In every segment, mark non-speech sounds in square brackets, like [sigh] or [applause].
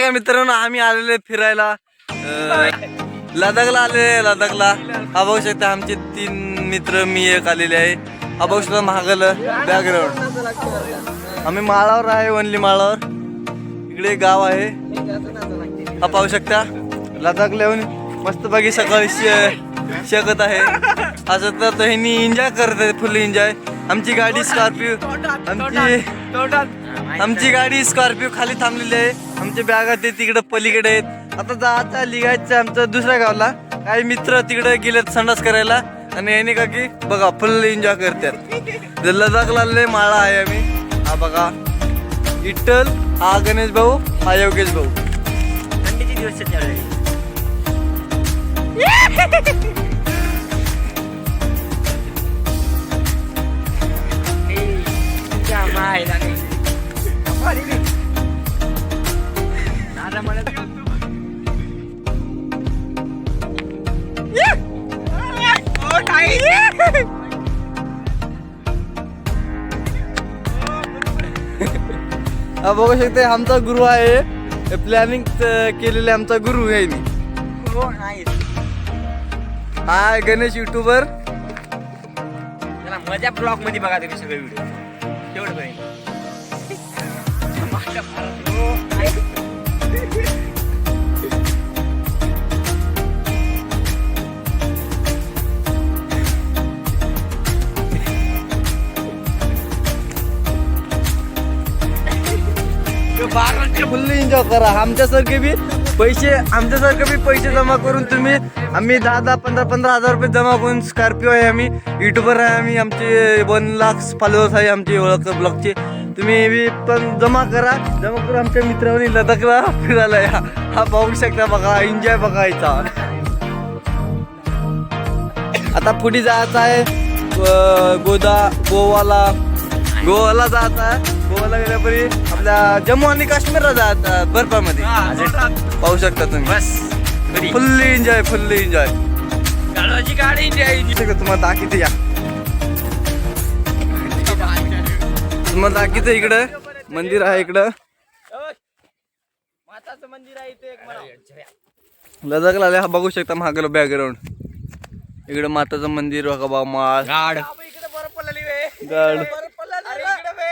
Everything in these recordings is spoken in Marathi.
का मित्रांनो आम्ही आलेले फिरायला. लदाखला आलेले लदाखला. हा बघू शकता आमचे तीन मित्र मी एक आलेले आहे. हा बघू शकता महागल बॅकग्राऊंड. आम्ही माळावर आहे वनली माळावर. इकडे गाव आहे. हा पाहू शकता. लदाखला येऊन मस्त बाकी सकाळी शेकत आहे. असं तर ह्यांनी एन्जॉय करत आहे फुल एन्जॉय आमची गाडी स्कॉर्पिओ आमची आमची गाडी स्कॉर्पिओ खाली थांबलेली आहे. आमच्या बॅगा ते तिकडे पलीकडे आहेत. आता जायचं लिगायचं आमचं दुसऱ्या गावला. काही मित्र तिकडे गेलेत संडास करायला. आणि याने का की बघा फुल एन्जॉय करतात. लदाखला आलेले माळा आहे आम्ही. हा बघा. इट्टल हा गणेश भाऊ हा योगेश भाऊ. थंडीचे दिवस [laughs] बघू शकते आमचा गुरु आहे. प्लॅनिंग केलेले आमचा गुरु आहे मी. हो, गणेश युट्यूबर चला मजा ब्लॉगमध्ये बघा तुम्ही सगळे व्हिडिओ तेवढं फुल्ली एन्जॉय करा आमच्यासारखे बी पैसे आमच्यासारखे बी पैसे जमा करून तुम्ही आम्ही दहा दहा पंधरा पंधरा हजार रुपये जमा करून स्कॉर्पिओ आहे आम्ही युट्यूबर आहे आम्ही आमचे वन लाख फॉलोअर्स आहे आमचे ओळख ब्लॉगचे. तुम्ही बी पण जमा करा. जमा करून आमच्या मित्रांनी लदकला फिरायला या. हा पाहू शकता बघा एन्जॉय बघायचा आता पुढे जायचं आहे गोदा गोवाला. गोवाला आहे. गोवाला गेल्यापरी आपल्या जम्मू आणि काश्मीरला जायचं बर्फामध्ये. पाहू शकता तुम्ही. बस. Fully enjoy fully enjoy. गाडवाची गाडी द्यायची. तुम्हाला दाखवते या. तुम्हाला दाखवते इकडं. मंदिर आहे इकडं. माताचं मंदिर आहे इथे. लदाखला आले हा बघू शकता महागला बॅकग्राऊंड इकडं माताचं मंदिर बघा बा माळ. गाड. गाड बरं पडलेलं अरे इकडे वे.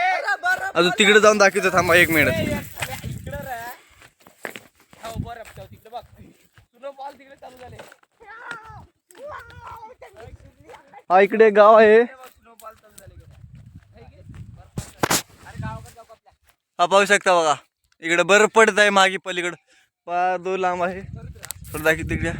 अजून तिकडे जाऊन दाखवतो थांबा एक मिनिट. हो, इकडे गाव आहे. हे पाहू शकता बघा. इकडे बरं पडत आहे मागे पलीकडं. पा दो लांब आहे. थोडं दाखव तिकडे.